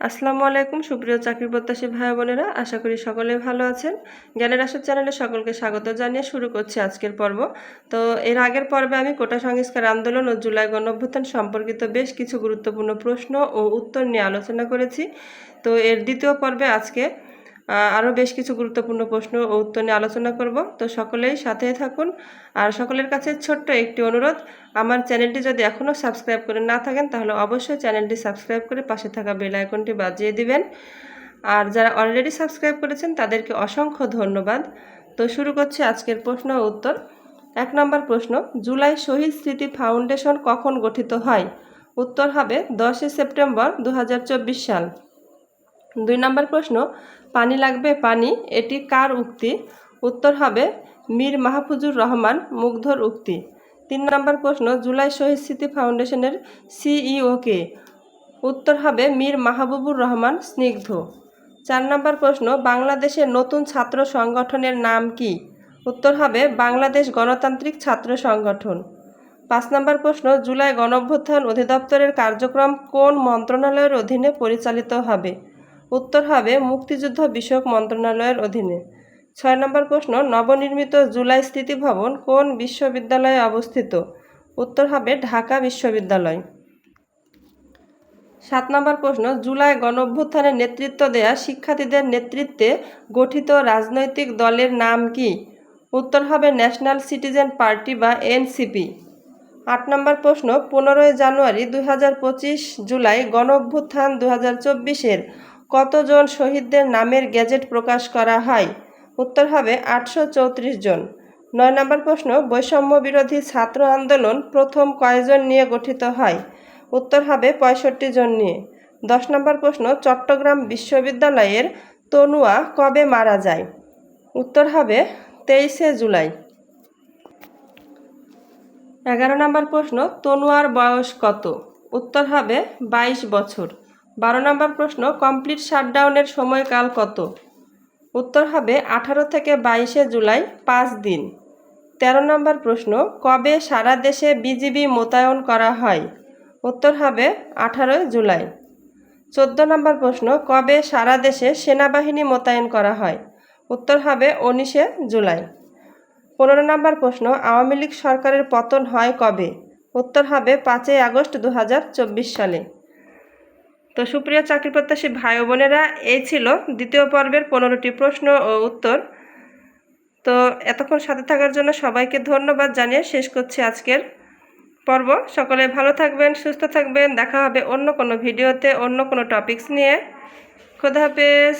আসসালামু আলাইকুম, সুপ্রিয় চাকরি প্রত্যাশী ভাই বোনেরা। আশা করি সকলে ভালো আছেন। জ্ঞানের আসার চ্যানেলে সকলকে স্বাগত জানিয়ে শুরু করছি আজকের পর্ব। তো এর আগের পর্বে আমি কোটা সংস্কার আন্দোলন ও জুলাই গণঅভ্যুত্থান সম্পর্কিত বেশ কিছু গুরুত্বপূর্ণ প্রশ্ন ও উত্তর নিয়ে আলোচনা করেছি। তো এর দ্বিতীয় পর্বে আজকে আরও বেশ কিছু গুরুত্বপূর্ণ প্রশ্ন ও উত্তর নিয়ে আলোচনা করব। তো সকলেই সাথেই থাকুন। আর সকলের কাছে ছোট্ট একটি অনুরোধ, আমার চ্যানেলটি যদি এখনও সাবস্ক্রাইব করে না থাকেন, তাহলে অবশ্যই চ্যানেলটি সাবস্ক্রাইব করে পাশে থাকা বেল আইকনটি বাজিয়ে দিবেন। আর যারা অলরেডি সাবস্ক্রাইব করেছেন, তাদেরকে অসংখ্য ধন্যবাদ। তো শুরু করছি আজকের প্রশ্ন ও উত্তর। এক নম্বর প্রশ্ন, জুলাই শহীদ স্মৃতি ফাউন্ডেশন কখন গঠিত হয়? উত্তর হবে দশই সেপ্টেম্বর দু হাজার চব্বিশ সাল। দুই নম্বর প্রশ্ন, পানি লাগবে পানি, এটি কার উক্তি? উত্তর হবে, মীর মাহফুজুর রহমান মুগ্ধর উক্তি। তিন নম্বর প্রশ্ন, জুলাই শহীদ স্মৃতি ফাউন্ডেশনের সিইও কে উত্তর হবে, মীর মাহবুবুর রহমান স্নিগ্ধ। চার নম্বর প্রশ্ন বাংলাদেশের নতুন ছাত্র সংগঠনের নাম কি? উত্তর হবে, বাংলাদেশ গণতান্ত্রিক ছাত্র সংগঠন। পাঁচ নম্বর প্রশ্ন, জুলাই গণঅভ্যুত্থান অধিদপ্তরের কার্যক্রম কোন মন্ত্রণালয়ের অধীনে পরিচালিত হবে? উত্তর হবে মুক্তিযুদ্ধ বিষয়ক মন্ত্রণালয়ের অধীনে। ছয় নম্বর প্রশ্ন, নবনির্মিত জুলাই স্মৃতি ভবন কোন বিশ্ববিদ্যালয়ে অবস্থিত? উত্তর হবে ঢাকা বিশ্ববিদ্যালয়। সাত নম্বর প্রশ্ন, জুলাই গণঅভ্যুত্থানে নেতৃত্ব দেয়া শিক্ষার্থীদের নেতৃত্বে গঠিত রাজনৈতিক দলের নাম কি? উত্তর হবে ন্যাশনাল সিটিজেন পার্টি বা এনসিপি। আট নম্বর প্রশ্ন, পনেরোই জানুয়ারি দু হাজার পঁচিশ জুলাই গণ অভ্যুত্থান দু হাজার চব্বিশের কতজন শহীদদের নামের গ্যাজেট প্রকাশ করা হয়? উত্তর হবে আটশো চৌত্রিশ জন। নয় নম্বর প্রশ্ন, বৈষম্য বিরোধী ছাত্র আন্দোলন প্রথম কয়জন নিয়ে গঠিত হয়? উত্তর হবে পঁয়ষট্টি জন নিয়ে। দশ নম্বর প্রশ্ন, চট্টগ্রাম বিশ্ববিদ্যালয়ের তনুয়া কবে মারা যায়? উত্তর হবে তেইশে জুলাই। এগারো নম্বর প্রশ্ন, তনুয়ার বয়স কত? উত্তর হবে বাইশ বছর। বারো নম্বর প্রশ্ন কমপ্লিট শাটডাউনের সময়কাল কত? উত্তর হবে আঠারো থেকে বাইশে জুলাই, পাঁচ দিন। তেরো নম্বর প্রশ্ন, কবে সারা দেশে বিজিবি মোতায়েন করা হয়? উত্তর হবে আঠারোই জুলাই। চোদ্দ নম্বর প্রশ্ন, কবে সারা দেশে সেনাবাহিনী মোতায়েন করা হয়? উত্তর হবে উনিশে জুলাই। পনেরো নম্বর প্রশ্ন, আওয়ামী লীগ সরকারের পতন হয় কবে? উত্তর হবে পাঁচই আগস্ট দু হাজার চব্বিশ সালে। তো সুপ্রিয় চাকরি প্রত্যাশী ভাই বোনেরা, এই ছিল দ্বিতীয় পর্বের পনেরোটি প্রশ্ন ও উত্তর। তো এতক্ষণ সাথে থাকার জন্য সবাইকে ধন্যবাদ জানিয়ে শেষ করছি আজকের পর্ব। সকলে ভালো থাকবেন, সুস্থ থাকবেন। দেখা হবে অন্য কোনো ভিডিওতে, অন্য কোনো টপিকস নিয়ে। খোদা হাফেজ।